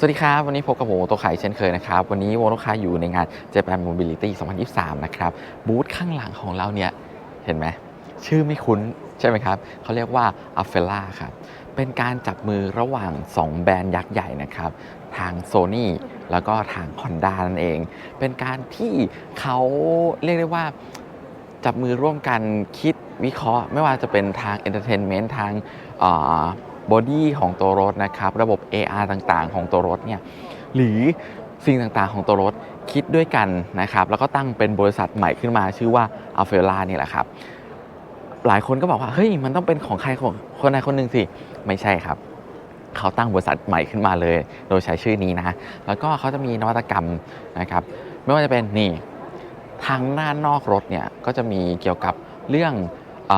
สวัสดีครับ วันนี้พบกับผมโมโตไข่เช่นเคยนะครับ วันนี้โมโตไข่อยู่ในงาน Japan Mobility 2023 นะครับ บูธข้างหลังของเราเนี่ย เห็นไหม ชื่อไม่คุ้นใช่ไหมครับ เขาเรียกว่า a f e l a ครับ เป็นการจับมือระหว่าง 2 แบรนด์ยักษ์ใหญ่นะครับ ทาง Sony แล้วก็ทาง Honda นั่นเอง เป็นการที่เขาเรียกได้ว่าจับมือร่วมกันคิดวิเคราะห์ ไม่ว่าจะเป็นทาง Entertainment ทาง บอดี้ของตัวรถนะครับ ระบบ AR ต่างๆ ของตัวรถเนี่ยหรือสิ่งต่างๆของตัวรถคิดด้วยกันนะครับ แล้วก็ตั้งเป็นบริษัทใหม่ขึ้นมาชื่อว่า a f e l a นี่แหละครับ หลายคนก็บอกว่า เฮ้ย มันต้องเป็นของใครของคนใดคนหนึ่งสิ ไม่ใช่ครับ เขาตั้งบริษัทใหม่ขึ้นมาเลย โดยใช้ชื่อนี้นะ แล้วก็เขาจะมีนวัตกรรมนะครับ ไม่ว่าจะเป็นนี่ทางด้านนอกรถเนี่ยก็จะมีเกี่ยวกับเรื่องอ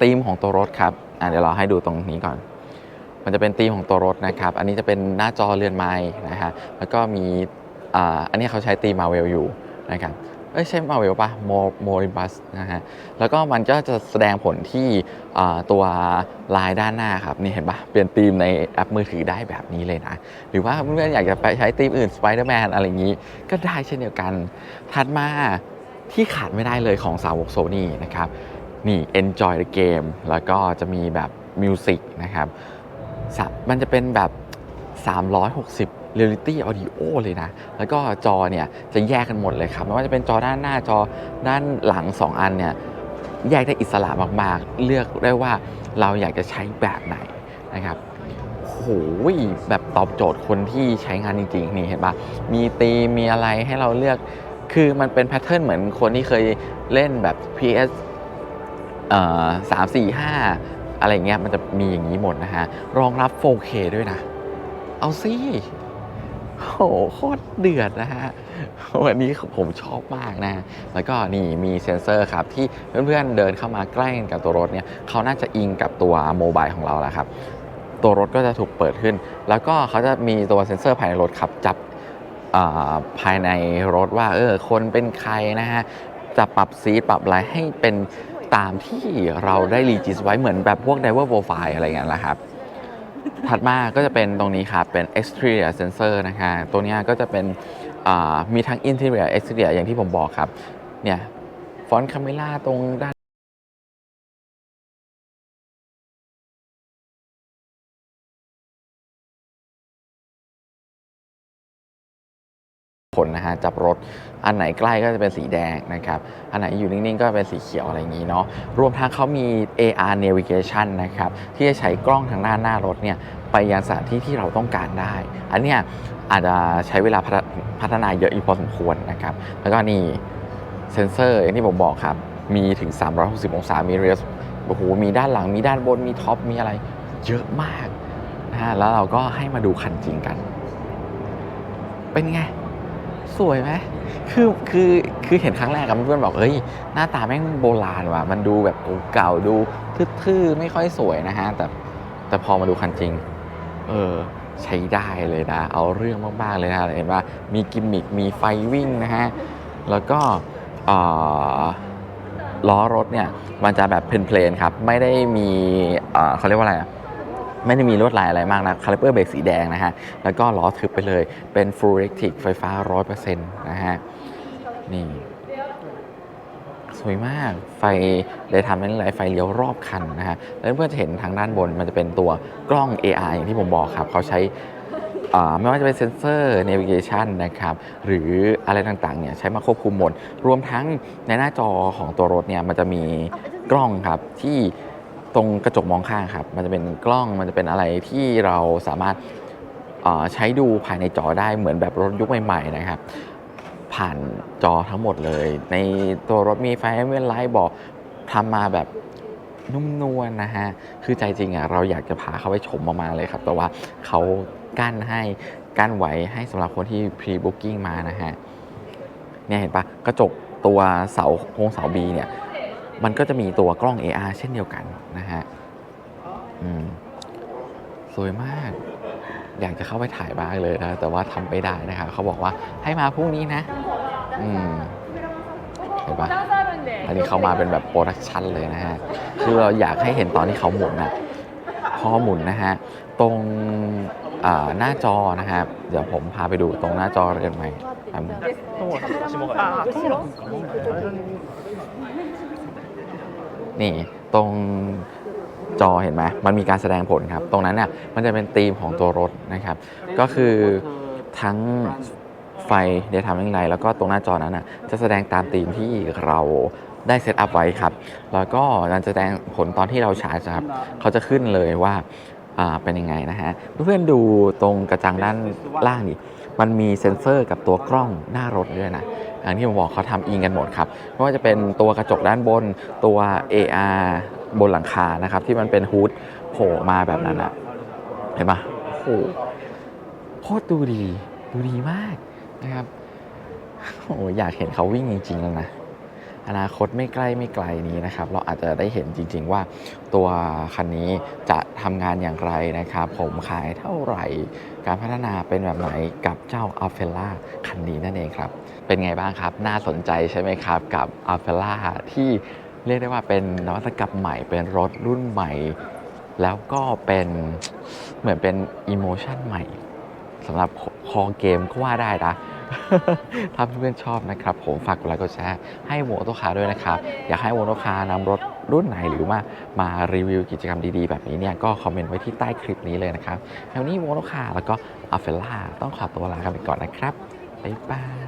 ธีมของตัวรถครับเดี๋ยวเราให้ดูตรงนี้ก่อน มันจะเป็นธีมของตัวรถนะครับ อันนี้จะเป็นหน้าจอเรือนไม้นะฮะ แล้วก็มีอ่าอันนี้เขาใช้ธีมมาเวลอยู่นะครับเอ้ยใช่มาเวลปะโมโมริบัสนะฮะ แล้วก็มันก็จะแสดงผลที่ตัวลายด้านหน้าครับ นี่เห็นปะเปลี่ยนธีมในแอปมือถือได้แบบนี้เลยนะ หรือว่าเพื่อนๆอยากจะไปใช้ธีมอื่น Spider-Man อะไรอย่างนี้ ก็ได้เช่นเดียวกัน ถัดมาที่ขาดไม่ได้เลยของสาวกโซนี่นะครับ นี่ Enjoy the Game แล้วก็จะมีแบบมิวสิกนะครับ มันจะเป็นแบบ 360 Reality Audio เลยนะ แล้วก็จอเนี่ยจะแยกกันหมดเลยครับ ไม่ว่าจะเป็นจอด้านหน้าจอด้านหลัง 2 อันเนี่ยแยกได้อิสระมากๆ เลือกได้ว่าเราอยากจะใช้แบบไหนนะครับโหยแบบตอบโจทย์คนที่ใช้งานจริงๆ นี่เห็นปะมีตีมมีอะไรให้เราเลือก คือมันเป็นแพทเทิร์นเหมือนคนที่เคยเล่นแบบ PS เอ่อสามสี่ห้า อะไรเงี้ยมันจะมีอย่างนี้หมดนะฮะ รองรับ 4K ด้วยนะ เอาสิโหโคตรเดือดนะฮะ วันนี้ผมชอบมากนะ แล้วก็นี่มีเซ็นเซอร์ครับ ที่เพื่อนๆเดินเข้ามาใกล้กับตัวรถเนี่ยเขาน่าจะอิงกับตัวโมบายของเราแหละครับ ตัวรถก็จะถูกเปิดขึ้น แล้วก็เขาจะมีตัวเซ็นเซอร์ภายในรถครับ จับภายในรถว่าเออคนเป็นใครนะฮะ จะปรับซีดปรับอะไรให้เป็น ตามที่เราได้รีจิสไว้เหมือนแบบพวก Diver profile อะไรอย่างเงี้ยแหละครับ ถัดมาก็จะเป็นตรงนี้ครับ เป็น exterior sensor นะคะตัวนี้ก็จะเป็นมีทั้ง interior exterior อย่างที่ผมบอกครับเนี่ยฟอนต์คาเมล่าตรงด้าน ผลนะฮะจับรถ อันไหนใกล้ก็จะเป็นสีแดงนะครับอันไหนอยู่นิ่งๆ ก็เป็นสีเขียวอะไรอย่างนี้เนาะรวมทั้งเขามี AR navigation นะครับที่จะใช้กล้องทางด้านหน้ารถเนี่ยไปยังสถานที่ที่เราต้องการได้ อันเนี้ยอาจจะใช้เวลาพัฒพัฒนาเยอะอยู่พอสมควรนะครับแล้วก็นี่เซนเซอร์อย่างที่ผมบอกครับ มีถึง 360 องศา มีเรสโอ้โห มีด้านหลัง มีด้านบน มีท็อป มีอะไร เยอะมากนะฮะแล้วเราก็ให้มาดูคันจริงกัน เป็นไง สวยไหมคือคือคือเห็นครั้งแรกกับเพื่อนบอกเฮ้ยหน้าตาแม่งโบราณว่ะมันดูแบบเก่าดูทื่อๆไม่ค่อยสวยนะฮะ แต่แต่พอมาดูคันจริง เออใช้ได้เลยนะ เอาเรื่องมากๆเลยนะเห็นว่ามีกิมมิคมีไฟวิ่งนะฮะ แล้วก็ล้อรถเนี่ย มันจะแบบเพลนๆครับ ไม่ได้มีเขาเรียกว่าอะไรอะ ไม่ได้มีลวดลายอะไรมากนะคาลิเปอร์เบรกสีแดงนะฮะ แล้วก็ล้อทึบไปเลย เป็น Full Electric ไฟฟ้า 100%นะฮะ นี่ สวยมาก ไฟได้ทำเป็นหลายไฟเลี้ยวรอบคันนะฮะ แล้วเพื่อนจะเห็นทางด้านบนมันจะเป็นตัวกล้อง AR อย่างที่ผมบอกครับ เขาใช้อ่าไม่ว่าจะเป็นเซนเซอร์ navigation นะครับ หรืออะไรต่างๆ เนี่ยใช้มาควบคุมหมด รวมทั้งในหน้าจอของตัวรถเนี่ยมันจะมีกล้องครับที่ ตรงกระจกมองข้างครับ มันจะเป็นกล้องมันจะเป็นอะไรที่เราสามารถใช้ดูภายในจอได้เหมือนแบบรถยุคใหม่ๆนะครับ ผ่านจอทั้งหมดเลย ในตัวรถมีไฟเว้นไลท์บอกทำมาแบบนุ่มนวลนะฮะ คือใจจริงอะเราอยากจะพาเขาไปชมมาๆเลยครับ แต่ว่าเขากั้นให้กั้นไว้ให้สำหรับคนที่ pre booking มานะฮะ เนี่ยเห็นปะกระจกตัวเสาโครงเสา B เนี่ย มันก็จะมีตัวกล้อง AR เช่นเดียวกันนะฮะอืมสวยมาก อยากจะเข้าไปถ่ายบ้างเลยนะ แต่ว่าทำไม่ได้นะครับเขาบอกว่าให้มาพรุ่งนี้นะอืมเห็นปะอันนี้เขามาเป็นแบบโปรดักชันเลยนะฮะ คือเราอยากให้เห็นตอนที่เขาหมุนอะพอหมุนนะฮะ ตรงหน้าจอนะครับ เดี๋ยวผมพาไปดูตรงหน้าจอเรียนไหมแป๊บ นี่ตรงจอเห็นไหมมันมีการแสดงผลครับ ตรงนั้นน่ะมันจะเป็นธีมของตัวรถนะครับ ก็คือทั้งไฟเดทามเรื่องไงแล้วก็ตรงหน้าจอนั้นน่ะจะแสดงตามธีมที่เราได้เซตอัพไว้ครับ แล้วก็การแสดงผลตอนที่เราชาร์จครับ เขาจะขึ้นเลยว่าเป็นยังไงนะฮะ เพื่อนดูตรงกระจังด้านล่างนี่ มันมีเซ็นเซอร์กับตัวกล้องหน้ารถด้วยนะอย่างที่ผมบอกเขาทำอิงกันหมดครับไม่ว่าจะเป็นตัวกระจกด้านบนตัว AR บนหลังคานะครับ ที่มันเป็นฮูดโผล่มาแบบนั้นอะเห็นปะโอ้โหโคตรดูดี ดูดีมากนะครับโอ้โหอยากเห็นเขาวิ่งจริงๆแล้วนะ อนาคตไม่ใกล้ไม่ไกลนี้นะครับ เราอาจจะได้เห็นจริง ๆ ว่าตัวคันนี้จะทำงานอย่างไรนะครับ ผมขายเท่าไหร่ การพัฒนาเป็นแบบไหนกับเจ้า a l f e l a คันนี้นั่นเองครับ เป็นไงบ้างครับ น่าสนใจใช่ไหมครับกับ a l f e l a ที่เรียกได้ว่าเป็นนวัตกรรมใหม่เป็นรถรุ่นใหม่ แล้วก็เป็นเหมือนเป็นอิโมชันใหม่สำหรับคอเกมก็ว่าได้นะ ถ้าเพื่อนๆชอบนะครับ ผมฝากกดไลค์กดแชร์ให้โมโตคาด้วยนะครับ อยากให้โมโตคานำรถรุ่นไหนหรือว่ามารีวิวกิจกรรมดีๆ แบบนี้เนี่ยก็คอมเมนต์ไว้ที่ใต้คลิปนี้เลยนะครับแล้วนนี้โมโตคาแล้วก็อัฟเฟล่าต้องขอตัวลากันไปก่อนนะครับบ๊ายบาย